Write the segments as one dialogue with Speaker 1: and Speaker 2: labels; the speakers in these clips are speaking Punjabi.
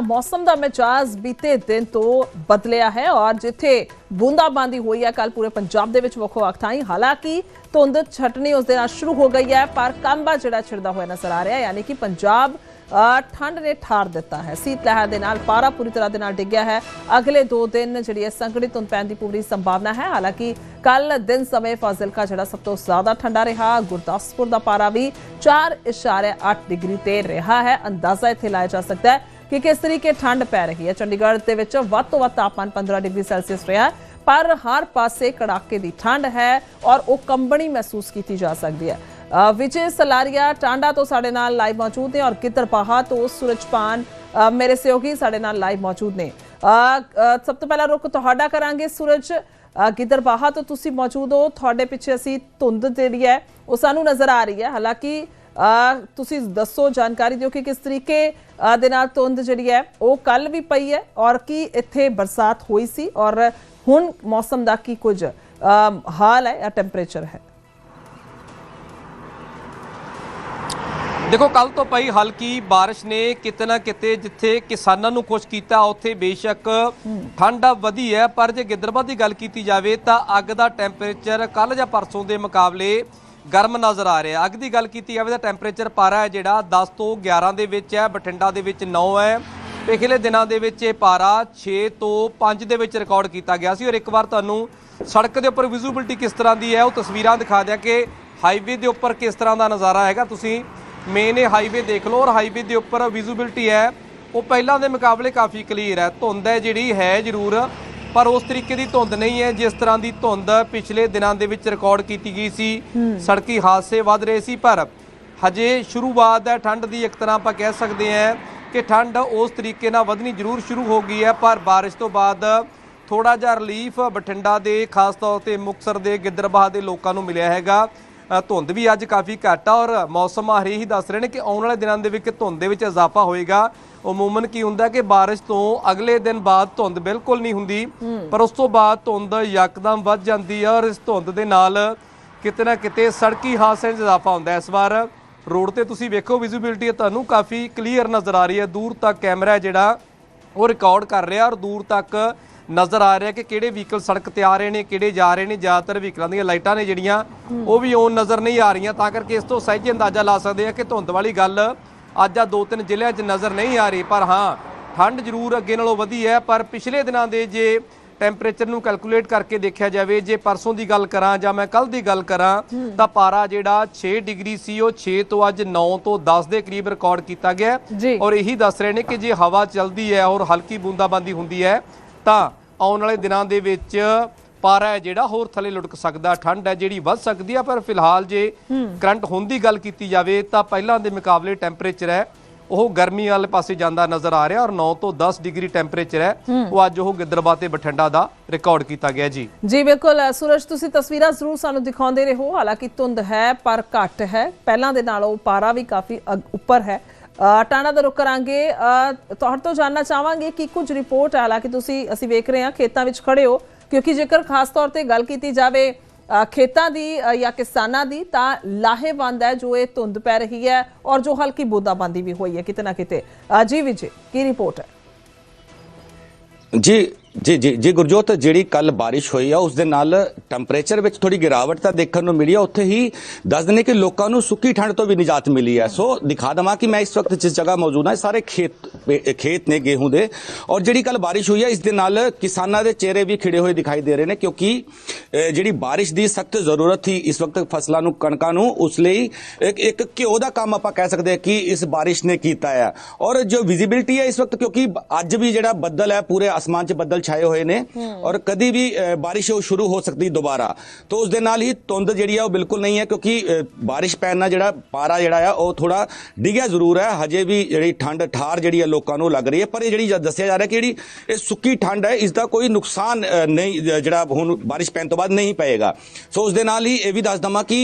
Speaker 1: ਮੌਸਮ ਦਾ ਮਿਜਾਜ਼ ਬੀਤੇ ਦਿਨ ਤੋਂ ਬਦਲਿਆ ਹੈ ਔਰ ਜਿੱਥੇ ਬੂੰਦਾਬਾਂਦੀ ਹੋਈ ਹੈ ਕੱਲ ਪੂਰੇ ਪੰਜਾਬ ਦੇ ਵਿੱਚ ਵੱਖੋ ਵੱਖ ਥਾਈਂ। ਹਾਲਾਂਕਿ ਧੁੰਦ ਛਟਣੀ ਉਸ ਦੇ ਨਾਲ ਸ਼ੁਰੂ ਹੋ ਗਈ ਹੈ ਪਰ ਕੰਬਾ ਜਿਹੜਾ ਛਿੜਦਾ ਹੋਇਆ ਨਜ਼ਰ ਆ ਰਿਹਾ ਹੈ ਯਾਨੀ ਕਿ ਪੰਜਾਬ ਅ, ਠੰਡ ਨੇ ਠਾਰ ਦਿੱਤਾ ਹੈ। ਸੀਤ ਲਹਿਰ ਦੇ ਨਾਲ ਪਾਰਾ ਪੂਰੀ ਤਰ੍ਹਾਂ ਦੇ ਨਾਲ ਡਿੱਗਿਆ ਹੈ। ਅਗਲੇ 2 ਦਿਨ ਜਿਹੜੀ ਹੈ ਸੰਕੜੀ ਧੁੰਦ ਪੈਣ ਦੀ ਪੂਰੀ ਸੰਭਾਵਨਾ ਹੈ। ਹਾਲਾਂਕਿ ਕੱਲ ਦਿਨ ਸਮੇਂ ਫਾਜ਼ਿਲਕਾ ਜਿਹੜਾ ਸਭ ਤੋਂ ਜ਼ਿਆਦਾ ਠੰਡਾ ਰਿਹਾ ਗੁਰਦਾਸਪੁਰ ਦਾ ਪਾਰਾ ਵੀ 4.8 ਡਿਗਰੀ ਤੇ ਰਿਹਾ ਹੈ। ਅੰਦਾਜ਼ਾ ਇੱਥੇ ਲਾਇਆ ਜਾ ਸਕਦਾ ਹੈ ਕਿ ਕਿਸ ਤਰੀਕੇ ਠੰਡ ਪੈ ਰਹੀ ਹੈ? ਚੰਡੀਗੜ੍ਹ ਦੇ ਵਿੱਚ ਵੱਧ ਤੋਂ ਵੱਧ ਤਾਪਮਾਨ 15 ਡਿਗਰੀ ਸੈਲਸੀਅਸ ਰਿਹਾ ਪਰ ਹਰ ਪਾਸੇ ਕੜਾਕੇ ਦੀ ਠੰਡ ਹੈ ਔਰ ਉਹ ਕੰਬਣੀ ਮਹਿਸੂਸ ਕੀਤੀ ਜਾ ਸਕਦੀ ਹੈ। ਵਿਜੇ ਸਲਾਰੀਆ ਟਾਂਡਾ ਤੋਂ ਸਾਡੇ ਨਾਲ ਲਾਈਵ ਮੌਜੂਦ ਨੇ ਔਰ ਕਿਤਰਪਾਹਾ ਤੋਂ ਸੂਰਜਪਾਨ ਮੇਰੇ ਸਹਿਯੋਗੀ ਸਾਡੇ ਨਾਲ ਲਾਈਵ ਮੌਜੂਦ ਨੇ। ਸਭ ਤੋਂ ਪਹਿਲਾਂ ਰੁਕ ਤੁਹਾਡਾ ਕਰਾਂਗੇ ਸੂਰਜ। ਅ, ਤੋਂ ਤੁਸੀਂ ਮੌਜੂਦ ਹੋ? ਤੁਹਾਡੇ ਪਿੱਛੇ ਅਸੀਂ ਧੁੰਦ ਜਿਹੜੀ ਹੈ ਉਹ ਸਾਨੂੰ ਨਜ਼ਰ ਆ ਰਹੀ ਹੈ। ਹਾਲਾਂਕਿ ਤੁਸੀਂ ਦੱਸੋ ਜਾਣਕਾਰੀ ਦਿਓ ਕਿ ਕਿਸ ਤਰੀਕੇ ਦੇ ਨਾਲ ਧੁੰਦ ਜਿਹੜੀ ਹੈ, ਉਹ ਕੱਲ ਵੀ ਪਈ ਹੈ ਔਰ ਕੀ ਇੱਥੇ ਬਰਸਾਤ ਹੋਈ ਸੀ ਔਰ ਹੁਣ ਮੌਸਮ ਦਾ ਕੀ ਕੁਝ ਹਾਲ ਹੈ ਜਾਂ ਟੈਂਪਰੇਚਰ ਹੈ?
Speaker 2: ਦੇਖੋ ਕੱਲ ਤੋਂ ਪਈ ਹਲਕੀ ਬਾਰਿਸ਼ ਨੇ ਕਿਤੇ ਨਾ ਕਿਤੇ ਜਿੱਥੇ ਕਿਸਾਨਾਂ ਨੂੰ ਖੁਸ਼ ਕੀਤਾ, ਉੱਥੇ ਬੇਸ਼ੱਕ ਠੰਡ ਵਧੀ ਹੈ, ਪਰ ਜੇ ਗਿੱਦੜਬਾਹ ਦੀ ਗੱਲ ਕੀਤੀ ਜਾਵੇ ਤਾਂ ਅੱਗ ਦਾ ਟੈਂਪਰੇਚਰ ਕੱਲ ਜਾਂ ਪਰਸੋਂ ਦੇ ਮੁਕਾਬਲੇ ਗਰਮ ਨਜ਼ਰ ਆ ਰਿਹਾ। ਅੱਗ ਦੀ ਗੱਲ ਕੀਤੀ ਜਾਵੇ ਤਾਂ ਟੈਂਪਰੇਚਰ ਪਾਰਾ ਹੈ ਜਿਹੜਾ 10 ਤੋਂ 11 ਦੇ ਵਿੱਚ ਹੈ, ਬਠਿੰਡਾ ਦੇ ਵਿੱਚ 9 ਹੈ। ਪਿਛਲੇ ਦਿਨਾਂ ਦੇ ਵਿੱਚ ਇਹ ਪਾਰਾ 6 ਤੋਂ 5 ਦੇ ਵਿੱਚ ਰਿਕਾਰਡ ਕੀਤਾ ਗਿਆ ਸੀ। ਔਰ ਇੱਕ ਵਾਰ ਤੁਹਾਨੂੰ ਸੜਕ ਦੇ ਉੱਪਰ ਵਿਜ਼ੂਬਿਲਟੀ ਕਿਸ ਤਰ੍ਹਾਂ ਦੀ ਹੈ, ਉਹ ਤਸਵੀਰਾਂ ਦਿਖਾ ਦਿਆਂ ਕਿ ਹਾਈਵੇ ਦੇ ਉੱਪਰ ਕਿਸ ਤਰ੍ਹਾਂ ਦਾ ਨਜ਼ਾਰਾ ਹੈਗਾ। ਤੁਸੀਂ ਮੇਨ ਇਹ ਹਾਈਵੇ ਦੇਖ ਲਓ ਔਰ ਹਾਈਵੇ ਦੇ ਉੱਪਰ ਵਿਜ਼ੂਬਿਲਟੀ ਹੈ। ਉਹ ਪਹਿਲਾਂ ਦੇ ਮੁਕਾਬਲੇ ਕਾਫੀ ਕਲੀਅਰ ਹੈ। ਧੁੰਦ ਹੈ ਜਿਹੜੀ, ਹੈ ਜ਼ਰੂਰ। ਪਰ ਉਸ ਤਰੀਕੇ ਦੀ ਧੁੰਦ ਨਹੀਂ ਹੈ ਜਿਸ ਤਰ੍ਹਾਂ ਦੀ ਧੁੰਦ ਪਿਛਲੇ ਦਿਨਾਂ ਦੇ ਵਿੱਚ ਰਿਕਾਰਡ ਕੀਤੀ ਗਈ ਸੀ। ਸੜਕੀ ਹਾਦਸੇ ਵੱਧ ਰਹੇ ਸੀ ਪਰ ਹਜੇ ਸ਼ੁਰੂਆਤ ਹੈ ਠੰਡ ਦੀ ਇੱਕ ਤਰ੍ਹਾਂ ਆਪਾਂ ਕਹਿ ਸਕਦੇ ਹਾਂ ਕਿ ਠੰਡ ਉਸ ਤਰੀਕੇ ਨਾਲ ਵਧਣੀ ਜ਼ਰੂਰ ਸ਼ੁਰੂ ਹੋ ਗਈ ਹੈ ਪਰ ਬਾਰਿਸ਼ ਤੋਂ ਬਾਅਦ ਥੋੜਾ ਜਿਹਾ ਰਿਲੀਫ ਬਠਿੰਡਾ ਦੇ ਖਾਸ ਤੌਰ ਤੇ ਮੁਕਸਰ ਦੇ ਗਿੱਦੜਬਾਹ ਦੇ ਲੋਕਾਂ ਨੂੰ ਮਿਲਿਆ ਹੈਗਾ। ਧੁੰਦ ਵੀ ਅੱਜ ਕਾਫੀ ਘੱਟ ਆ ਔਰ ਮੌਸਮ ਮਾਹਰ ਇਹੀ ਦੱਸ ਰਹੇ ਨੇ ਕਿ ਆਉਣ ਵਾਲੇ ਦਿਨਾਂ ਦੇ ਵਿੱਚ ਧੁੰਦ ਦੇ ਵਿੱਚ ਇਜ਼ਾਫਾ ਹੋਏਗਾ। ਉਮੂਮਨ ਕੀ ਹੁੰਦਾ ਕਿ ਬਾਰਿਸ਼ ਤੋਂ ਅਗਲੇ ਦਿਨ ਬਾਅਦ ਧੁੰਦ ਬਿਲਕੁਲ ਨਹੀਂ ਹੁੰਦੀ ਪਰ ਉਸ ਤੋਂ ਬਾਅਦ ਧੁੰਦ ਯਕਦਮ ਵੱਧ ਜਾਂਦੀ ਹੈ ਔਰ ਇਸ ਧੁੰਦ ਦੇ ਨਾਲ ਕਿਤੇ ਨਾ ਕਿਤੇ ਸੜਕੀ ਹਾਦਸਿਆਂ 'ਚ ਇਜ਼ਾਫਾ ਹੁੰਦਾ ਹੈ। ਇਸ ਵਾਰ ਰੋਡ ਤੇ ਤੁਸੀਂ ਵੇਖੋ ਵਿਜ਼ਿਬਿਲਟੀ ਤੁਹਾਨੂੰ ਕਾਫੀ ਕਲੀਅਰ ਨਜ਼ਰ ਆ ਰਹੀ ਹੈ। ਦੂਰ ਤੱਕ ਕੈਮਰਾ ਹੈ ਜਿਹੜਾ ਉਹ ਰਿਕਾਰਡ ਕਰ ਰਿਹਾ ਔਰ ਦੂਰ ਤੱਕ ਨਜ਼ਰ ਆ ਰਿਹਾ ਕਿ ਕਿਹੜੇ ਵਹੀਕਲ ਸੜਕ ਤੇ ਆ ਰਹੇ ਨੇ ਕਿਹੜੇ ਜਾ ਰਹੇ ਨੇ ਜ਼ਿਆਦਾਤਰ ਵਹੀਕਲਾਂ ਦੀਆਂ ਲਾਈਟਾਂ ਨੇ ਜਿਹੜੀਆਂ ਉਹ ਵੀ ਔਨ ਨਜ਼ਰ ਨਹੀਂ ਆ ਰਹੀਆਂ। ਤਾਂ ਕਰਕੇ ਇਸ ਤੋਂ ਸਹਿਜੇ ਅੰਦਾਜ਼ਾ ਲਾ ਸਕਦੇ ਆ ਕਿ ਧੁੰਦ ਵਾਲੀ ਗੱਲ ਅੱਜ ਆ ਦੋ ਤਿੰਨ ਜ਼ਿਲ੍ਹਿਆਂ 'ਚ ਨਜ਼ਰ ਨਹੀਂ ਆ ਰਹੀ ਪਰ ਹਾਂ ਠੰਡ ਜ਼ਰੂਰ ਅੱਗੇ ਨਾਲੋਂ ਵਧੀ ਹੈ। ਪਰ ਪਿਛਲੇ ਦਿਨਾਂ ਦੇ ਜੇ ਟੈਂਪਰੇਚਰ ਨੂੰ ਕੈਲਕੂਲੇਟ ਕਰਕੇ ਦੇਖਿਆ ਜਾਵੇ ਜੇ ਪਰਸੋਂ ਦੀ ਗੱਲ ਕਰਾਂ ਜਾਂ ਮੈਂ ਕੱਲ ਦੀ ਗੱਲ ਕਰਾਂ ਤਾਂ ਪਾਰਾ ਜਿਹੜਾ 6 ਡਿਗਰੀ ਸੀ ਉਹ 6 ਤੋਂ ਅੱਜ 9 ਤੋਂ 10 ਦੇ ਕਰੀਬ ਰਿਕਾਰਡ ਕੀਤਾ ਗਿਆ। ਔਰ ਇਹੀ ਦੱਸ ਰਹੇ ਨੇ ਕਿ ਜੇ ਹਵਾ ਚੱਲਦੀ ਹੈ ਔਰ ਹਲਕੀ ਬੂੰਦਾਬਾਂਦੀ ਹੁੰਦੀ ਹੈ ਤਾਂ ਆਉਣ ਵਾਲੇ ਦਿਨਾਂ ਦੇ ਵਿੱਚ ਪਾਰਾ ਹੈ ਜਿਹੜਾ ਹੋਰ ਥੱਲੇ ਲੁੜਕ ਸਕਦਾ ਠੰਡ ਹੈ ਜਿਹੜੀ ਵੱਧ ਸਕਦੀ ਹੈ ਪਰ ਫਿਲਹਾਲ ਜੇ ਕਰੰਟ ਹੋਣ ਦੀ ਗੱਲ ਕੀਤੀ ਜਾਵੇ ਤਾਂ ਪਹਿਲਾਂ ਦੇ ਮੁਕਾਬਲੇ ਟੈਂਪਰੇਚਰ ਹੈ ਉਹ ਗਰਮੀ ਵਾਲੇ ਪਾਸੇ ਜਾਂਦਾ ਨਜ਼ਰ ਆ ਰਿਹਾ ਔਰ 9 ਤੋਂ 10 ਡਿਗਰੀ ਟੈਂਪਰੇਚਰ ਹੈ ਉਹ ਅੱਜ ਉਹ ਗਿੱਦੜਬਾਹ ਤੇ ਬਠਿੰਡਾ ਦਾ ਰਿਕਾਰਡ ਕੀਤਾ ਗਿਆ ਜੀ।
Speaker 1: ਜੀ ਬਿਲਕੁਲ ਸੂਰਜ ਤੁਸੀਂ ਤਸਵੀਰਾਂ ਜ਼ਰੂਰ ਸਾਨੂੰ ਦਿਖਾਉਂਦੇ ਰਹੋ। ਹਾਲਾਂਕਿ ਧੁੰਦ ਹੈ ਪਰ ਘੱਟ ਹੈ। ਪਹਿਲਾਂ ਦੇ ਨਾਲੋਂ ਪਾਰਾ ਵੀ ਕਾਫੀ ਉੱਪਰ ਹੈ। ਟਾਣਾ ਦਾ ਰੁਕ ਕਰਾਂਗੇ। ਤੁਹਾਡੇ ਤੋਂ ਜਾਨਣਾ ਚਾਹਾਂਗੇ ਕਿ ਕੁਝ ਰਿਪੋਰਟ ਹੈ ਹਾਲਾਂਕਿ ਤੁਸੀਂ, ਅਸੀਂ ਵੇਖ ਰਹੇ ਹਾਂ ਖੇਤਾਂ ਵਿੱਚ ਖੜੇ ਹੋ, ਕਿਉਂਕਿ ਜੇਕਰ ਖਾਸ ਤੌਰ ਤੇ ਗੱਲ ਕੀਤੀ ਜਾਵੇ ਖੇਤਾਂ ਦੀ ਜਾਂ ਕਿਸਾਨਾਂ ਦੀ, ਤਾਂ ਲਾਹੇਵੰਦ ਹੈ ਜੋ ਇਹ ਧੁੰਦ ਪੈ ਰਹੀ ਹੈ ਔਰ ਜੋ ਹਲਕੀ ਬੂੰਦਾਬਾਂਦੀ ਵੀ ਹੋਈ ਹੈ, ਕਿਤੇ ਨਾ ਕਿਤੇ। ਜੀ ਵਿਜੇ, ਕੀ ਰਿਪੋਰਟ ਹੈ?
Speaker 3: ਜੀ ਜੀ ਜੀ ਜੀ ਗੁਰਜੋਤ, ਜਿਹੜੀ ਕੱਲ ਬਾਰਿਸ਼ ਹੋਈ ਆ, ਉਸ ਦੇ ਨਾਲ ਟੈਂਪਰੇਚਰ ਵਿੱਚ ਥੋੜੀ ਗਿਰਾਵਟ ਤਾਂ ਦੇਖਣ ਨੂੰ ਮਿਲੀ ਆ। ਉੱਥੇ ਹੀ ਦੱਸ ਦਿੰਦੇ ਕਿ ਲੋਕਾਂ ਨੂੰ ਸੁੱਕੀ ਠੰਡ ਤੋਂ ਵੀ ਨਿਜਾਤ ਮਿਲੀ ਹੈ ਸੋ ਦਿਖਾ ਦਵਾਂ ਕਿ ਮੈਂ ਇਸ ਵਕਤ ਜਿਸ ਜਗ੍ਹਾ ਮੌਜੂਦ ਹਾਂ ਸਾਰੇ ਖੇਤ, ਇਹ ਖੇਤ ਨੇ ਗੇਹੂੰ ਦੇ। ਔਰ ਜਿਹੜੀ ਕੱਲ ਬਾਰਿਸ਼ ਹੋਈ ਹੈ ਇਸ ਦੇ ਨਾਲ ਕਿਸਾਨਾਂ ਦੇ ਚਿਹਰੇ ਵੀ ਖਿੜੇ ਹੋਏ ਦਿਖਾਈ ਦੇ ਰਹੇ ਨੇ, ਕਿਉਂਕਿ ਜਿਹੜੀ ਬਾਰਿਸ਼ ਦੀ ਸਖਤ ਜ਼ਰੂਰਤ ਸੀ ਇਸ ਵਕਤ ਫਸਲਾਂ ਨੂੰ, ਕਣਕਾਂ ਨੂੰ, ਉਸ ਲਈ ਇੱਕ ਇੱਕ ਘਿਓ ਦਾ ਕੰਮ ਆਪਾਂ ਕਹਿ ਸਕਦੇ ਹਾਂ ਕਿ ਇਸ ਬਾਰਿਸ਼ ਨੇ ਕੀਤਾ ਹੈ ਔਰ ਜੋ ਵਿਜ਼ਿਬਿਲਟੀ ਹੈ ਇਸ ਵਕਤ, ਕਿਉਂਕਿ ਅੱਜ ਵੀ ਜਿਹੜਾ ਬੱਦਲ ਹੈ, ਪੂਰੇ ਅਸਮਾਨ 'ਚ ਬੱਦਲ ਛਾਏ ਹੋਏ ਨੇ ਔਰ ਕਦੀ ਵੀ ਬਾਰਿਸ਼ ਉਹ ਸ਼ੁਰੂ ਹੋ ਸਕਦੀ ਦੁਬਾਰਾ। ਤੋਂ ਉਸ ਦੇ ਨਾਲ ਹੀ ਧੁੰਦ ਜਿਹੜੀ ਹੈ ਉਹ ਬਿਲਕੁਲ ਨਹੀਂ ਹੈ ਕਿਉਂਕਿ ਬਾਰਿਸ਼ ਪੈਣ ਨਾਲ ਜਿਹੜਾ ਪਾਰਾ ਜਿਹੜਾ ਆ ਉਹ ਥੋੜਾ ਡਿੱਗਿਆ ਜ਼ਰੂਰ ਹੈ। ਹਜੇ ਵੀ ਜਿਹੜੀ ਠੰਡ ਠਾਰ ਜਿਹੜੀ ਹੈ ਲੋਕਾਂ ਨੂੰ ਲੱਗ ਰਹੀ ਹੈ। ਪਰ ਇਹ ਜਿਹੜੀ ਦੱਸਿਆ ਜਾ ਰਿਹਾ ਕਿ ਜਿਹੜੀ ਇਹ ਸੁੱਕੀ ਠੰਡ ਹੈ ਇਸ ਦਾ ਕੋਈ ਨੁਕਸਾਨ ਨਹੀਂ ਜਿਹੜਾ ਹੁਣ ਬਾਰਿਸ਼ ਪੈਣ ਤੋਂ ਬਾਅਦ ਨਹੀਂ ਪਏਗਾ। ਸੋ ਉਸ ਦੇ ਨਾਲ ਹੀ ਇਹ ਵੀ ਦੱਸ ਦਵਾਂ ਕਿ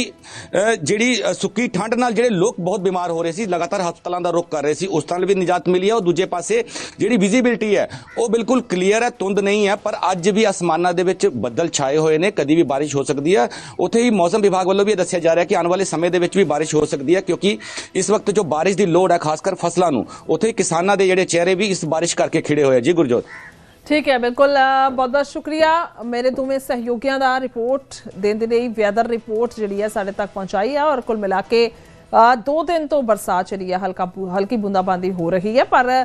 Speaker 3: ਜਿਹੜੀ ਸੁੱਕੀ ਠੰਡ ਨਾਲ ਜਿਹੜੇ ਲੋਕ ਬਹੁਤ ਬਿਮਾਰ ਹੋ ਰਹੇ ਸੀ ਲਗਾਤਾਰ ਹਸਪਤਾਲਾਂ ਦਾ ਰੁਖ ਕਰ ਰਹੇ ਸੀ ਉਸ ਨਾਲ ਵੀ ਨਿਜਾਤ ਮਿਲੀ ਹੈ। ਔਰ ਦੂਜੇ ਪਾਸੇ ਜਿਹੜੀ ਵਿਜ਼ਿਬਿਲਟੀ ਹੈ ਉਹ ਬਿਲਕੁਲ ਕਲੀਅਰ ਹੈ। ਧੁੰਦ ਨਹੀਂ ਹੈ, ਪਰ ਅੱਜ ਵੀ ਅਸਮਾਨਾਂ ਦੇ ਵਿੱਚ ਬੱਦਲ ਛਾਏ ਹੋਏ ਨੇ, ਕਦੀ ਵੀ ਬਾਰਿਸ਼ ਹੋ ਸਕਦੀ ਹੈ। ਉੱਥੇ ਹੀ ਮੌਸਮ ਵਿਭਾਗ ਵੱਲੋਂ ਵੀ ਦੱਸਿਆ ਜਾ ਰਿਹਾ ਕਿ ਆਉਣ ਵਾਲੇ ਸਮੇਂ ਦੇ ਵਿੱਚ ਵੀ ਬਾਰਿਸ਼ ਹੋ ਸਕਦੀ ਹੈ, ਕਿਉਂਕਿ ਇਸ ਵਕਤ ਜੋ ਬਾਰਿਸ਼ ਦੀ ਲੋੜ ਹੈ ਖਾਸ ਕਰ ਫਸਲਾਂ ਨੂੰ, ਉੱਥੇ ਕਿਸਾਨਾਂ ਦੇ ਜਿਹੜੇ ਚਿਹਰੇ ਵੀ ਇਸ ਬਾਰਿਸ਼ ਕਰਕੇ ਖਿੜੇ ਹੋਏ ਜੀ ਗੁਰਜੋਤ।
Speaker 1: ਠੀਕ ਹੈ, ਬਿਲਕੁਲ ਬਹੁਤ ਬਹੁਤ ਸ਼ੁਕਰੀਆ। ਮੇਰੇ ਦੋਵੇਂ ਸਹਿਯੋਗੀਆਂ ਦਾ ਰਿਪੋਰਟ ਦੇਣ ਦੇ ਲਈ ਵੈਦਰ ਰਿਪੋਰਟ ਜਿਹੜੀ ਹੈ ਸਾਡੇ ਤੱਕ ਪਹੁੰਚਾਈ ਹੈ ਔਰ ਕੁੱਲ ਮਿਲਾ ਕੇ ਦੋ ਦਿਨ ਤੋਂ ਬਰਸਾਤ ਜਿਹੜੀ ਹੈ, ਹਲਕਾ ਹਲਕੀ ਬੂੰਦਾਬਾਂਦੀ ਹੋ ਰਹੀ ਹੈ। ਪਰ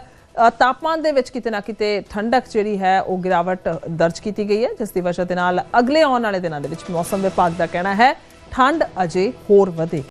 Speaker 1: ਤਾਪਮਾਨ ਦੇ ਵਿੱਚ ਕਿਤੇ ਨਾ ਕਿਤੇ ਠੰਡਕ ਜਿਹੜੀ ਹੈ, ਉਹ ਗਿਰਾਵਟ ਦਰਜ ਕੀਤੀ ਗਈ ਹੈ, ਜਿਸ ਦੀ ਵਜ੍ਹਾ ਦੇ ਨਾਲ ਅਗਲੇ ਆਉਣ ਵਾਲੇ ਦਿਨਾਂ ਦੇ ਵਿੱਚ ਮੌਸਮ ਵਿਭਾਗ ਦਾ ਕਹਿਣਾ ਹੈ, ਠੰਡ ਅਜੇ ਹੋਰ ਵਧੇ